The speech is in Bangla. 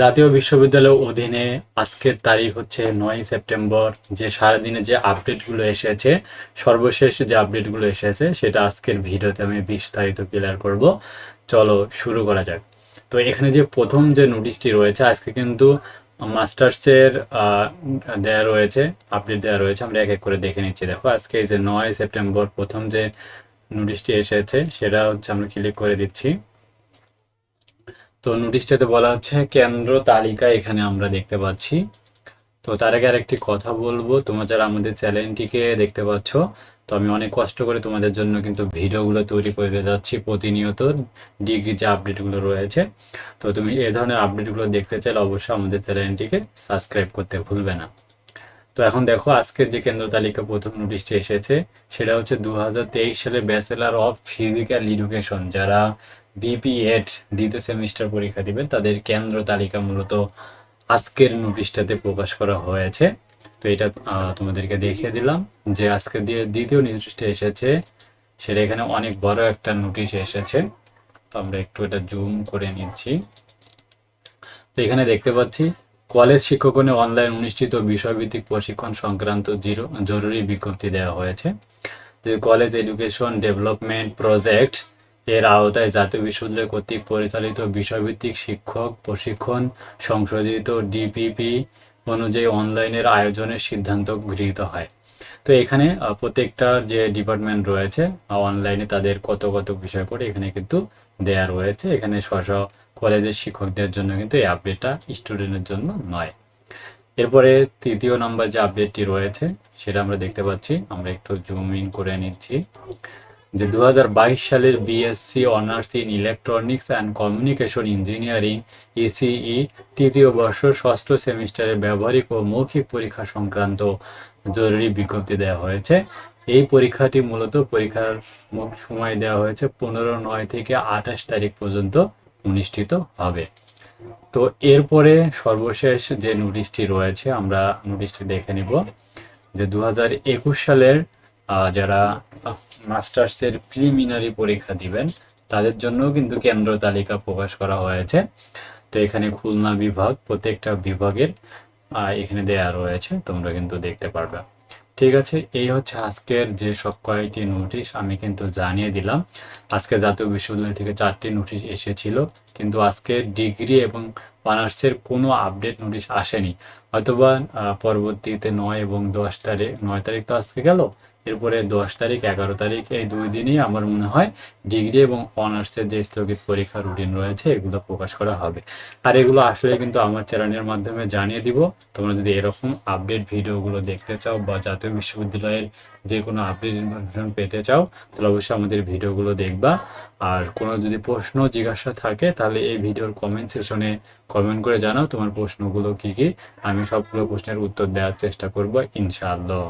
জাতীয় বিশ্ববিদ্যালয়ের অধীনে আজকের তারিখ হচ্ছে নয় সেপ্টেম্বর, যে সারাদিনে যে আপডেটগুলো এসেছে, সর্বশেষ যে আপডেটগুলো এসেছে, সেটা আজকের ভিডিওতে আমি বিস্তারিত ক্লিয়ার করব। চলো শুরু করা যাক। তো এখানে যে প্রথম যে নোটিশটি রয়েছে, আজকে কিন্তু মাস্টার্সের দেয়া রয়েছে আপডেট দেওয়া রয়েছে, আমরা এক এক করে দেখে নিচ্ছি। দেখো, আজকে এই যে নয় সেপ্টেম্বর প্রথম যে নোটিশটি এসেছে, সেটা হচ্ছে আমরা ক্লিক করে দিচ্ছি। তো নোটিশটাতে বলা হচ্ছে কেন্দ্র তালিকা এখানে আমরা দেখতে পাচ্ছি। তো তার আগে আরেকটি কথা বলব, তোমরা যারা আমাদের চ্যানেলটিকে দেখতে পাচ্ছ, তো আমি অনেক কষ্ট করে তোমাদের জন্য কিন্তু ভিডিওগুলো তৈরি করে যাচ্ছি প্রতিনিয়ত ডিগ্রি যে আপডেটগুলো রয়েছে। তো তুমি এ ধরনের আপডেটগুলো দেখতে চাইলে অবশ্যই আমাদের চ্যানেলটিকে সাবস্ক্রাইব করতে ভুলবে না। তো এখন দেখো আজকের যে কেন্দ্র তালিকা প্রথম নোটিশটি এসেছে, সেটা হচ্ছে দুই হাজার তেইশ সালে ব্যাচেলার অফ ফিজিক্যাল এডুকেশন যারা বিপি এড দ্বিতীয় সেমিস্টার পরীক্ষা দিবেন তাদের কেন্দ্র তালিকা মূলত আজকের নোটিশটাতে প্রকাশ করা হয়েছে। তো এটা তোমাদেরকে দেখিয়ে দিলাম যে আজকে দিয়ে দ্বিতীয় নোটিশটা এসেছে, সেটা এখানে অনেক বড় একটা নোটিশ এসেছে। তো আমরা একটু এটা জুম করে নিচ্ছি। তো এখানে দেখতে পাচ্ছি কলেজ শিক্ষকগণের অনলাইন অনুষ্ঠিত বিষয়ভিত্তিক প্রশিক্ষণ সংক্রান্ত জিরো জরুরি বিজ্ঞপ্তি দেওয়া হয়েছে যে কলেজ এডুকেশন ডেভেলপমেন্ট প্রজেক্ট এর আওতায় জাতীয় বিশ্ববিদ্যালয় কর্তৃক পরিচালিত বিষয়ভিত্তিক শিক্ষক প্রশিক্ষণ সংশোধিত ডিপিপি অনুযায়ী অনলাইনের আয়োজনের সিদ্ধান্ত গৃহীত হয়। তো এখানে আহ, প্রত্যেকটা যে ডিপার্টমেন্ট রয়েছে অনলাইনে তাদের কত কত বিষয় করে এখানে কিন্তু দেয়া রয়েছে। এখানে স্ব কলেজের শিক্ষকদের জন্য কিন্তু এই আপডেটটা স্টুডেন্টের জন্য নয়। এরপরে তৃতীয় নম্বর যে আপডেটটি রয়েছে, সেটা আমরা দেখতে পাচ্ছি। আমরা একটু জুম ইন করে নিচ্ছি। যে দু সালের BSc honours in electronics and communication engineering ECE তৃতীয় বর্ষ ষষ্ঠ সেমিস্টারের ব্যবহারিক ও মৌখিক পরীক্ষা সংক্রান্ত জরুরি বিজ্ঞপ্তি দেওয়া হয়েছে। এই পরীক্ষাটি মূলত পরীক্ষার সময় দেওয়া হয়েছে পনেরো নয় থেকে আঠাশ তারিখ পর্যন্ত। অনুষ্ঠিত হবে। তো এরপরে সর্বশেষ যে নোটিশটি রয়েছে, আমরা নোটিশটি দেখে নিব যে দু হাজার একুশ সালের যারা মাস্টার্সের প্রিলিমিনারি পরীক্ষা দিবেন, তাদের জন্য কিন্তু কেন্দ্র তালিকা প্রকাশ করা হয়েছে। তো এখানে খুলনা বিভাগ, প্রত্যেকটা বিভাগের এখানে দেয়া রয়েছে, তোমরা কিন্তু দেখতে পারবে। ঠিক আছে, এই হচ্ছে আজকের যে সব কয়েকটি নোটিশ আমি কিন্তু জানিয়ে দিলাম। আজকে জাতীয় বিশ্ববিদ্যালয় থেকে চারটি নোটিশ এসেছিল। কিন্তু আজকে ডিগ্রি এবং অনার্সের কোনো আপডেট নোটিশ আসেনি। হয়তোবা পরবর্তীতে নয় এবং দশ তারিখ, নয় তারিখ তো আজকে গেল। এরপরে দশ তারিখ, এগারো তারিখ এই দুই দিনই আমার মনে হয় ডিগ্রি এবং অনার্সের যে স্থগিত পরীক্ষা রুটিন রয়েছে, এগুলো প্রকাশ করা হবে। আর এগুলো আসলে কিন্তু আমার চ্যানেলের মাধ্যমে জানিয়ে দিব। তোমরা যদি এরকম আপডেট ভিডিওগুলো দেখতে চাও বা জাতীয় বিশ্ববিদ্যালয়ের যে কোনো আপডেট ইনফরমেশন পেতে চাও, তাহলে অবশ্যই আমাদের ভিডিওগুলো দেখবা। আর কোনো যদি প্রশ্ন, জিজ্ঞাসা থাকে তাহলে এই ভিডিওর কমেন্ট সেকশনে কমেন্ট করে জানাও তোমার প্রশ্নগুলো কি কি। আমি সবগুলো প্রশ্নের উত্তর দেওয়ার চেষ্টা করব, ইনশাআল্লাহ।